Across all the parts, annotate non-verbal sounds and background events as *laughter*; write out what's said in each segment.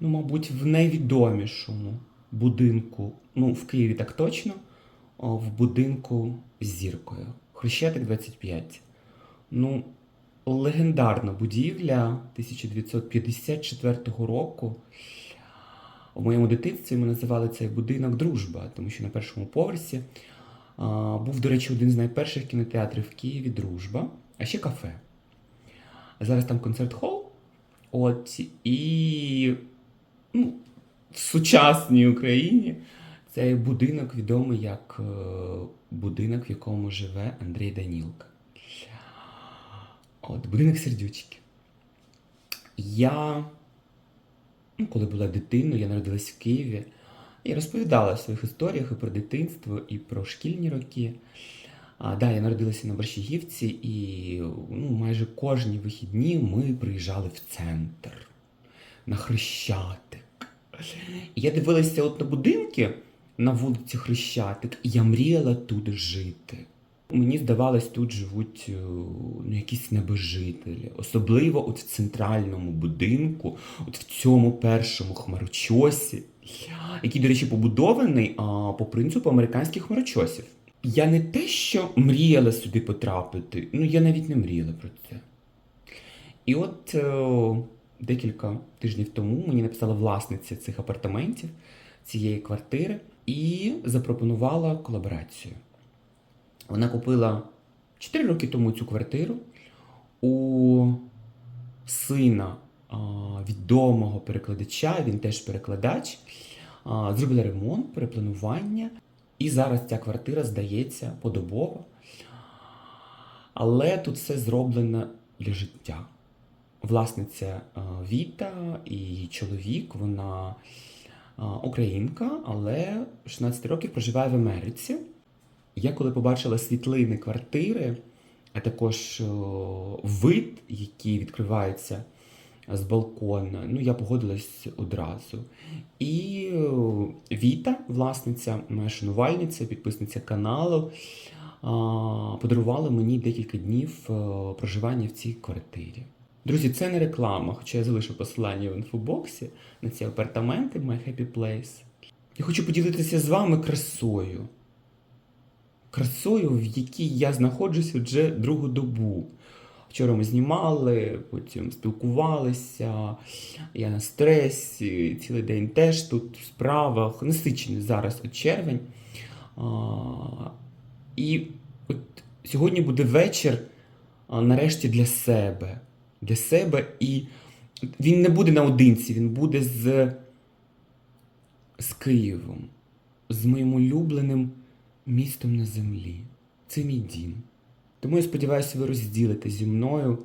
ну, мабуть, в найвідомішому будинку, ну, в Києві так точно, в будинку з зіркою. Хрещатик 25. Ну, легендарна будівля 1954 року. У моєму дитинстві ми називали цей будинок Дружба, тому що на першому поверсі а, був, до речі, один з найперших кінотеатрів в Києві Дружба, а ще кафе. Зараз там концерт-хол. От і ну, в сучасній Україні цей будинок відомий як е, будинок, в якому живе Андрій Данілка. От, будинок сердючки. Я ну, коли була дитиною, я народилась в Києві. Я розповідала в своїх історіях і про дитинство, і про шкільні роки. А, да, я народилася на Борщагівці, і ну, майже кожні вихідні ми приїжджали в центр на Хрещатик. Я дивилася от на будинки на вулиці Хрещатик, і я мріяла тут жити. Мені здавалось, тут живуть е, ну, якісь небожителі, особливо от в центральному будинку, от в цьому першому хмарочосі, який, до речі, побудований а, по принципу американських хмарочосів. Я не те, що мріяла сюди потрапити, ну я навіть не мріяла про це. І от е, декілька тижнів тому мені написала власниця цих апартаментів, цієї квартири, і запропонувала колаборацію. Вона купила 4 роки тому цю квартиру у сина відомого перекладача, він теж перекладач. Зробила ремонт, перепланування, і зараз ця квартира здається подобово. Але тут все зроблено для життя. Власниця Віта і чоловік, вона українка, але 16 років проживає в Америці. Я коли побачила світлини квартири, а також вид, який відкривається з балкона, ну я погодилась одразу. І Віта, власниця, моя шанувальниця, підписниця каналу, подарувала мені декілька днів проживання в цій квартирі. Друзі, це не реклама, хоча я залишу посилання в інфобоксі на ці апартаменти My Happy Place. Я хочу поділитися з вами красою красою, в якій я знаходжуся вже другу добу. Вчора ми знімали, потім спілкувалися. Я на стресі, цілий день теж тут в справах, насичений зараз от червень. А, і от сьогодні буде вечір а, нарешті для себе. Для себе, і він не буде наодинці, він буде з, з Києвом, з моїм улюбленим містом на землі. Це мій дім. Тому я сподіваюся, ви розділите зі мною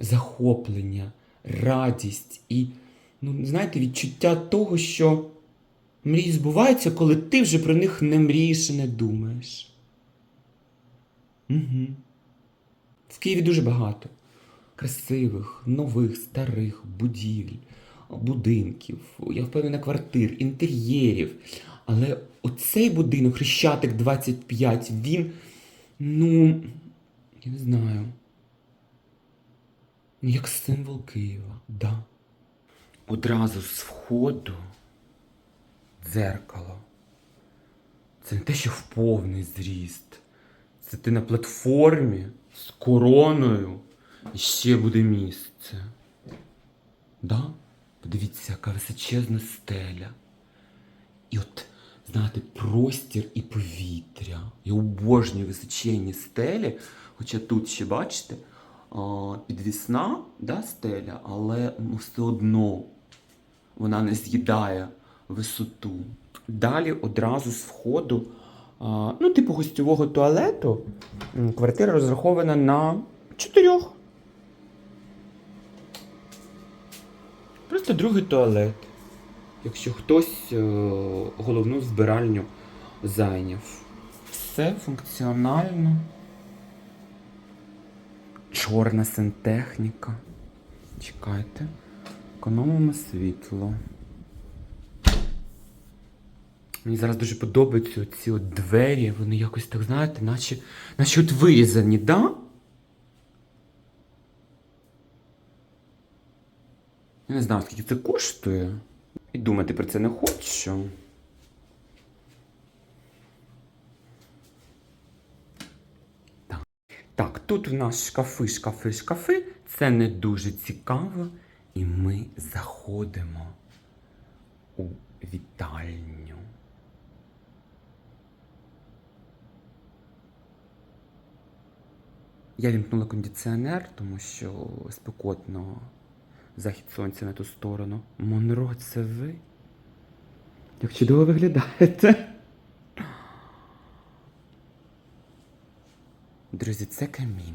захоплення, радість і, ну, знаєте, відчуття того, що мрії збуваються, коли ти вже про них не мрієш і не думаєш. Угу. В Києві дуже багато красивих, нових, старих будівель, будинків, я впевнена, квартир, інтер'єрів. Але оцей будинок, Хрещатик 25, він, ну, я не знаю. Ну, як символ Києва, да. Одразу з входу дзеркало. Це не те, що в повний зріст. Це ти на платформі з короною і ще буде місце. Да? Подивіться, яка височезна стеля. І от, знаєте, простір і повітря. Я обожнюю височенні стелі. Хоча тут ще, бачите, підвісна да, стеля, але ну, все одно вона не з'їдає висоту. Далі одразу з входу, ну, типу гостьового туалету, квартира розрахована на чотирьох. Просто другий туалет. Якщо хтось е, головну збиральню зайняв. Все функціонально. Чорна сантехніка. Чекайте. Економимо світло. Мені зараз дуже подобаються ці от двері. Вони якось так, знаєте, наче, наче от вирізані, да? Я не знаю, скільки це коштує. І думати про це не хочу. Так. Так, тут у нас шкафи, шкафи, шкафи. Це не дуже цікаво. І ми заходимо у вітальню. Я вімкнула кондиціонер, тому що спекотно захід сонця на ту сторону. Монро, це ви? Як чудово виглядаєте. Друзі, це камін.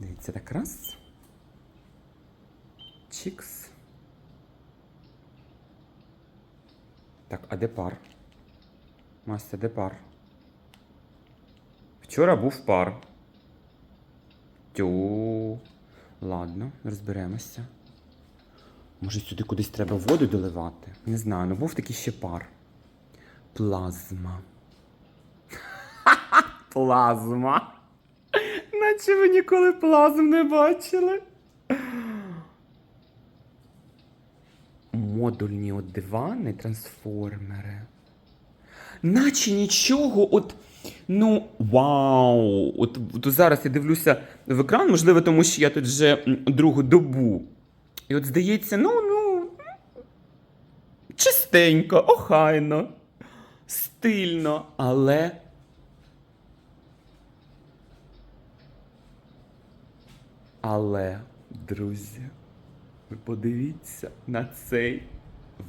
Дивіться, так раз. Чікс. Так, а де пар? Настя, де пар? Вчора був пар. Тю. Ладно, розберемося. Може, сюди кудись треба воду доливати? Не знаю, ну був такий ще пар. Плазма. *laughs* Плазма. Наче ви ніколи плазм не бачили. Модульні от дивани, трансформери. Наче нічого, от. Ну, вау! От, от зараз я дивлюся в екран, можливо, тому що я тут вже другу добу. І от здається, ну, ну. Чистенько, охайно, стильно, але. Але, друзі, ви подивіться на цей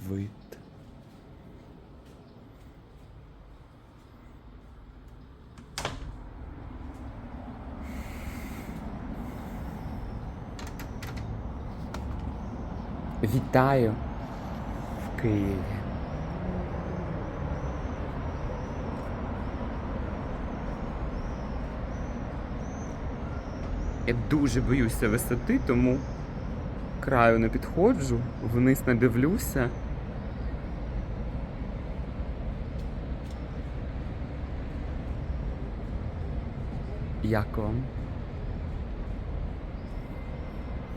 вид. Вітаю в Києві. Я дуже боюся висоти, тому краю не підходжу, вниз не дивлюся. Як вам?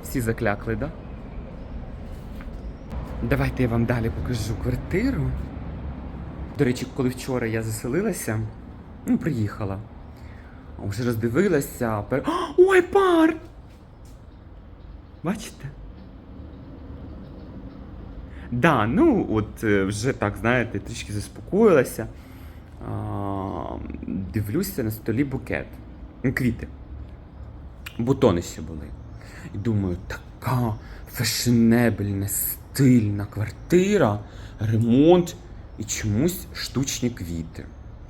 Всі заклякли, да? Давайте я вам далі покажу квартиру. До речі, коли вчора я заселилася, ну, приїхала. Вже роздивилася. Пер... Ой, пар! Бачите? Да, ну от е, вже так, знаєте, трішки заспокоїлася. А, дивлюся на столі букет. Ну, Квіти. Бутони ще були. І думаю, така фешенебельна, стильна квартира, ремонт і чомусь штучні квіти.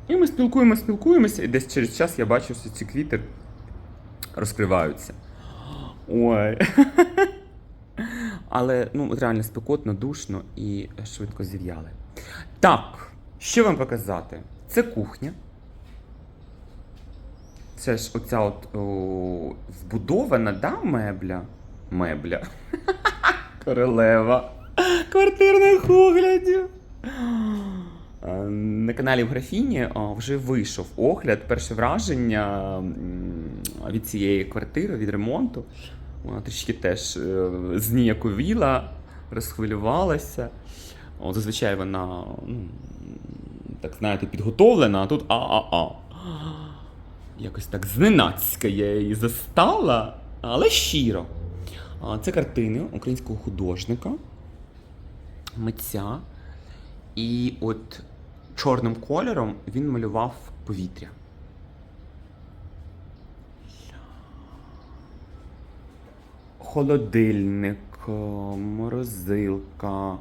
І ми спілкуємося, спілкуємося, і десь через час я бачу, що ці квіти розкриваються. Ой. *laughs* Але ну, реально спекотно, душно і швидко зів'яли. Так, що вам показати? Це кухня. Це ж оця от о, вбудована, да, мебля? Мебля. *laughs* Королева. Квартирних оглядів. Е, На каналі в графіні вже вийшов огляд, перше враження від цієї квартири, від ремонту. Вона трішки теж е, зніяковіла, розхвилювалася. О, зазвичай вона, ну, так знаєте, підготовлена, а тут а-а-а. Якось так зненацька я її застала, але щиро. Це картини українського художника, митця. І от чорним кольором він малював повітря. Холодильник, е, морозилка.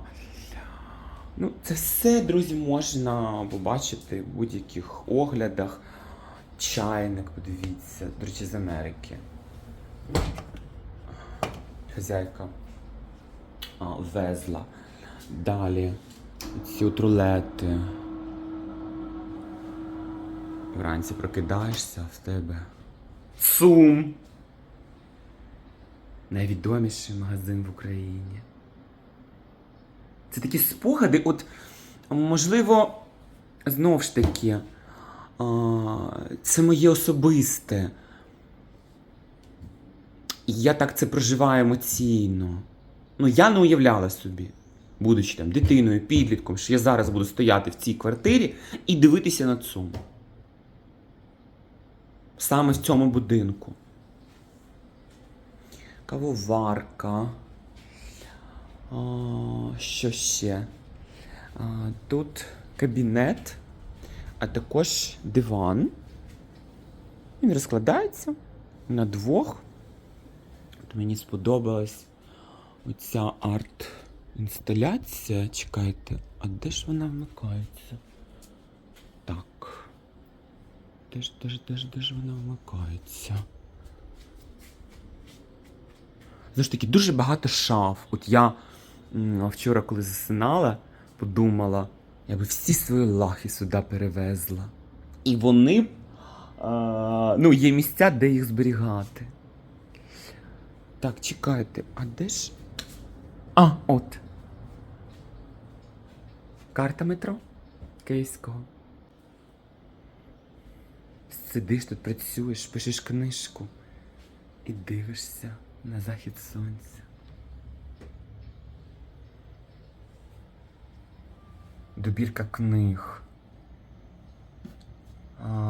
Ну, це все, друзі, можна побачити в будь-яких оглядах. Чайник, подивіться, до речі, з Америки. Хазяйка а, везла. Далі ці от рулети. Вранці прокидаєшся в тебе. Сум! Найвідоміший магазин в Україні. Це такі спогади, от можливо, знов ж таки, а, це моє особисте. І я так це проживаю емоційно. Ну, я не уявляла собі, будучи там дитиною, підлітком, що я зараз буду стояти в цій квартирі і дивитися на цьому. Саме в цьому будинку. Кавоварка. А, що ще? А, тут кабінет, а також диван. Він розкладається на двох. От мені сподобалась оця арт-інсталяція. Чекайте, а де ж вона вмикається? Так. Де ж, де ж, де ж, де ж вона вмикається? Знову ж таки, дуже багато шаф. От я вчора, коли засинала, подумала, я би всі свої лахи сюди перевезла. І вони. А, ну, є місця, де їх зберігати. Так, чекайте, а де ж. А, от. Карта метро Київського. Сидиш тут, працюєш, пишеш книжку і дивишся на захід сонця. Добірка книг.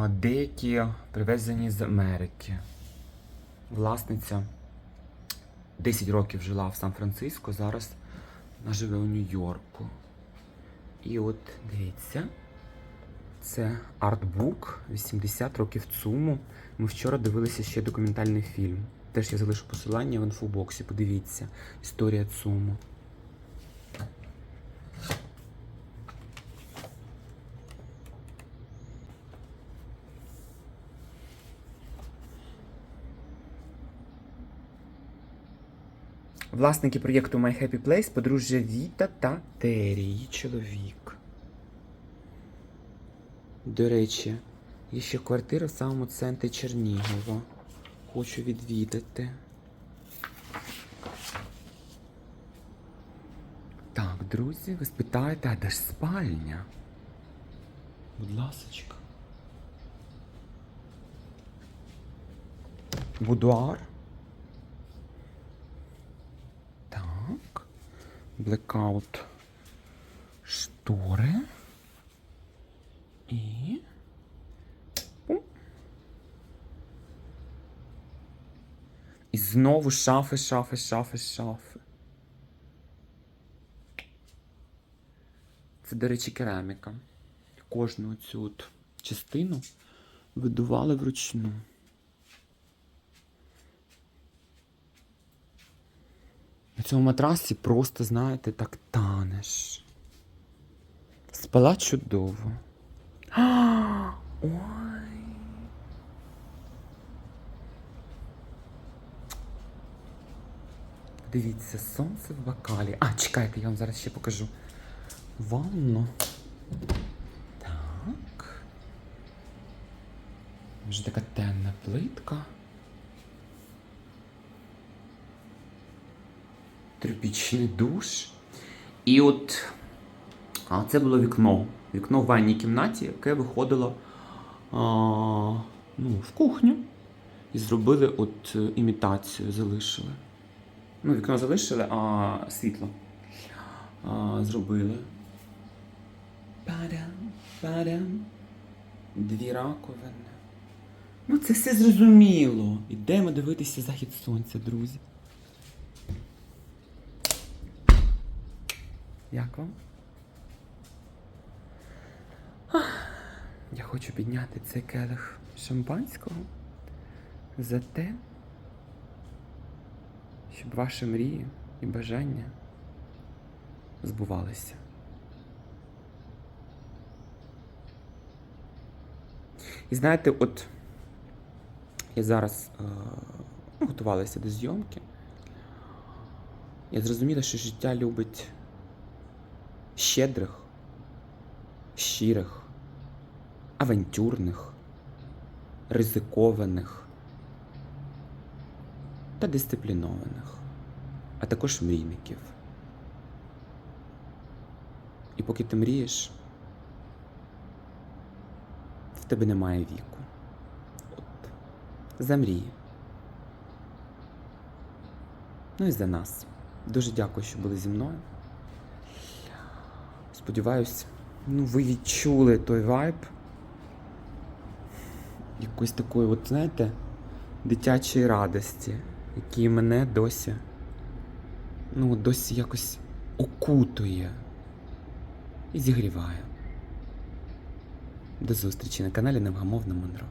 Деякі привезені з Америки. Власниця 10 років жила в Сан-Франциско, зараз вона живе у Нью-Йорку. І от дивіться, це артбук 80 років ЦУМу. Ми вчора дивилися ще документальний фільм. Теж я залишу посилання в інфобоксі. Подивіться. Історія ЦУМу. Власники проєкту My Happy Place подружжя Віта та Террі, її чоловік. До речі, є ще квартира в самому центрі Чернігова. Хочу відвідати. Так, друзі, ви спитаєте, а де ж спальня? Будь ласочка. Будуар. Так. Блекаут. Штори. І. Пум. І знову шафи, шафи, шафи, шафи. Це, до речі, кераміка. Кожну цю от частину видували вручну. Цьому матрасі просто, знаєте, так танеш. Спала чудово. *gasps* Ой. Дивіться, сонце в бокалі. А, чекайте, я вам зараз ще покажу. Ванну. Так. Вже така темна плитка. Тропічний душ. І от а це було вікно. Вікно в ванній кімнаті, яке виходило а, ну, в кухню. І зробили от е, імітацію, залишили. Ну, вікно залишили, а світло а, зробили. Падам, падам. Дві раковини. Ну, це все зрозуміло. Ідемо дивитися захід сонця, друзі. Як вам? Я хочу підняти цей келих шампанського за те, щоб ваші мрії і бажання збувалися. І знаєте, от я зараз е, ну, готувалася до зйомки. Я зрозуміла, що життя любить щедрих, щирих, авантюрних, ризикованих та дисциплінованих, а також мрійників. І поки ти мрієш, в тебе немає віку. От. Замрій. Ну і за нас. Дуже дякую, що були зі мною. Сподіваюсь, ну, ви відчули той вайб. Якоїсь такої, от, знаєте, дитячої радості, який мене досі, ну, досі якось окутує і зігріває. До зустрічі на каналі Невгамовна Монро.